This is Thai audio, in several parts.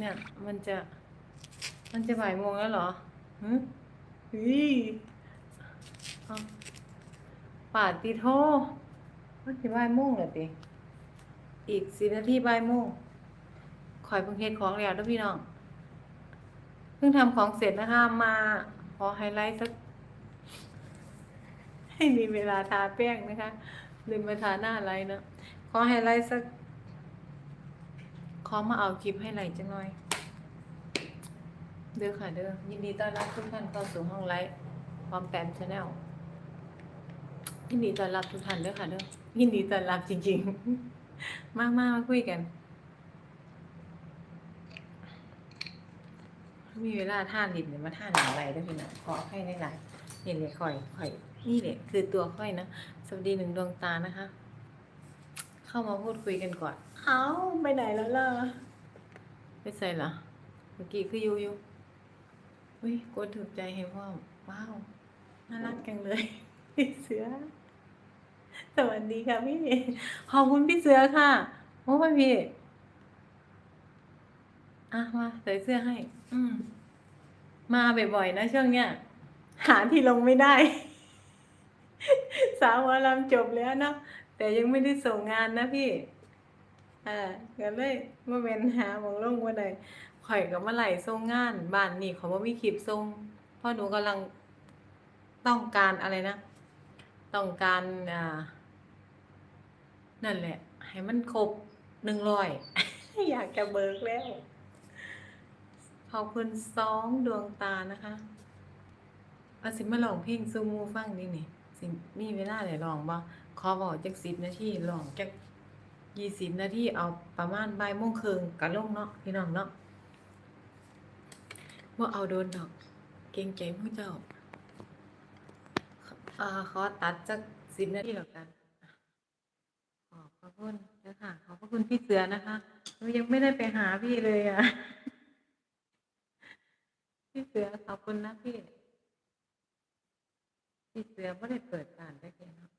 เนี่ย มันจะ มันจะบ่ายโมงแล้วเหรอหืมฮีเอาป่าดตีโทมันจะบ่ายโมงเหรอติ อีกสิบนาทีบ่ายโมงคอยเพิ่งเฮ็ดของแล้วเด้อพี่น้อง เพิ่งทำของเสร็จนะคะ มาขอไฮไลท์สัก ให้มีเวลาทาแป้งนะคะ ลืมมาทาหน้าไลท์เนอะขอไฮไลท์สัก ขอมาเอาคลิปให้ไลจังหน่อย เด้อค่ะเด้อยินดีต้อนรับทุกท่านเข้าสู่ห้องไลฟ์พร้อมแปมชาแนลยินดีต้อนรับทุกท่านเด้อค่ะเด้อยินดีต้อนรับจริงๆ มามามาคุยกัน มีเวลาท่านลิบเนี่ยมาท่านอะไรได้พี่น้องขอให้ได้หลายๆนี่เลยค่อยค่อย นี่แหละคือตัวค่อยนะ สวัสดีหนึ่งดวงตานะคะ เข้ามาพูดคุยกันก่อน เอ้าไปไหนแล้วล่ะไปใส่เหรอเมื่อกี้คือยูยูอุ้ยกดถูกใจให้พ่อว้าวน่ารักจังเลยพี่เสือ สวัสดีค่ะพี่ขอบคุณพี่เสือค่ะโอ้ยพี่อะมาใส่เสื้อให้ อืมมาบ่อยๆนะช่วงเนี้ยหาที่ลงไม่ได้ สาวหมอลำจบแล้วเนาะแต่ยังไม่ได้ส่งงานนะพี่ อ่าก็เลยมาเว้นหาหมองลงว่าใดข่อยกับมาไหลส่งงานบ้านนี่เขาว่มีคลิปส่งเพราะหนูกำลังต้องการอะไรนะ ต้องการอ่านั่นแหละ ให้มันครบหนึ่งร้อยอยากจะเบิกแล้วขอบคุณสองดวงตานะคะเอาสิมาลองเพลงซูมูฟังดินี่สิมีเวลาได้ลองบ่ขอบอกจักสิบนาทีลองจัก ยี่สิบนาทีเอาประมาณบ่ายโมงครึ่งกะลงเนาะพี่น้องเนาะว่าเอาโดนดอก เกรงใจผู้เจ้าอ่าขอตัดจักสิบนาทีแล้วกัน ขอบพระคุณนะคะขอบพระคุณพี่เสือนะคะหนูยังไม่ได้ไปหาพี่เลยอะ พี่เสือขอบคุณนะพี่ พี่เสือไม่ได้เปิดการได้เพียงเนาะ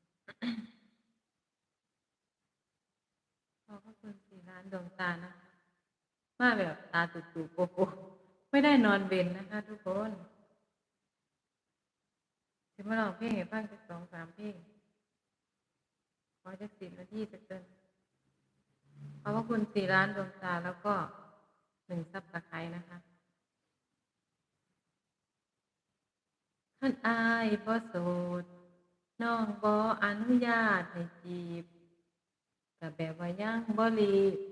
ขอบพระคุณสี่ล้านดวงตานะคะมาแบบตาตุ่ๆโปโปไม่ได้นอนเวนนะคะ ทุกคนจะมาลองเพลงให้ฟังสักสองสามเพลงขอจะสิบนาทีจะเกินขอบพระคุณสี่ล้านดวงตาแล้วก็หนึ่งซับสไครต์นะคะท่านอายบ่โสดน้องบ่อนุญาตให้จีบก็แบบว่ายังบ่รีบ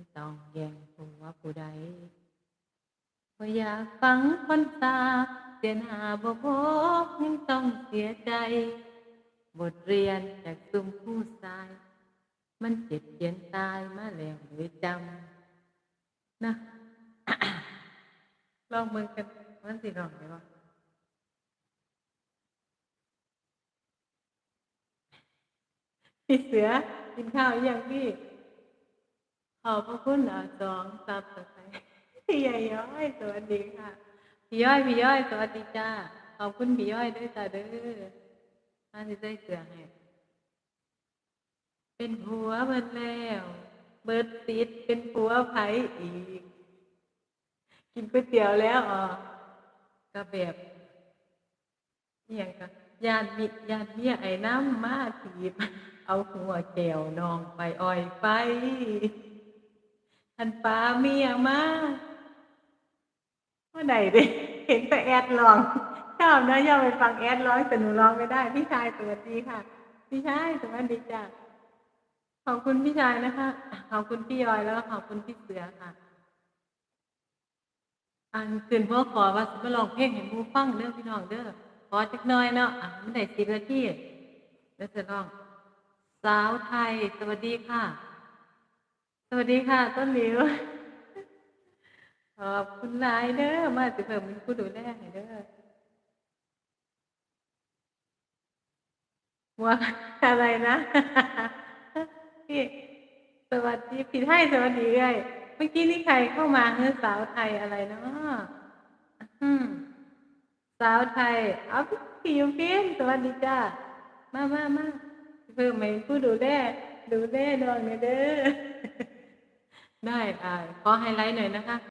จนต้องแย่งผัวผู้ใดบ่อยากฟังคนตาเสียหน้าบ่พบยังต้องเสียใจ บทเรียนจากซุ่มผู้ชาย มันเจ็บเย็นตายมาแล้วเลยจำนะลองเบิ่งกันมันสิร้องได้บ่พี่เสือกินข้าวยังพี่ ขอบพระคุณอะสองซับสไครพี่ใหญ่ย้อยสวัสดีค่ะ พี่ย้อยพี่ย้อยสวัสดีจ้าขอบคุณพี่ย้อยด้วยจ้าเด้อมาสิได้เสือให้เป็นผัวเบิดแล้ว เบิดติดเป็นผัวไผอีก กินก๋วยเตี๋ยวแล้วอ๋อก็แบบอหย่างก็ญาติมิญาติเมียไอ้น้ำมาถีบ เอาหัวแก้วนองไปอ่อยไป ทันปลาเมียมาเมื่อไหร่ดิเห็นแต่แอดร้องชอบนะชอบไปฟังแอดร้องแต่หนูร้องไม่ได้ พี่ชายสวัสดีค่ะ พี่ชายสวัสดีจ้ะขอบคุณพี่ชายนะคะ ขอบคุณพี่ยอยแล้วก็ขอบคุณพี่เสือค่ะ อันคืนพ่อขอว่าสิมาลองเพลงให้หมูฟังเด้อพี่น้องเด้อขอจักน่อยเนาะอะมันได้สิบนาทีเดี๋ยวจะลอง สาวไทยสวัสดีค่ะ สวัสดีค่ะ ต้นหลิว ขอบคุณหลายเด้อมาสิเพิ่มเป็นผู้ดูแลให้เด้อว่าอะไรนะพี่สวัสดีพี่ไทยสวัสดีเลยเมื่อกี้นี่ใครเข้ามาเฮ้อสาวไทยอะไรเนาะสาวไทยเอาพี่พี่ยูฟินสวัสดีจ้ามามามาเพิ่มไหมผู้ดูแลดูแลดองเนี่ยเด้อ ได้อ่าขอไฮไลท์หน่อยนะคะ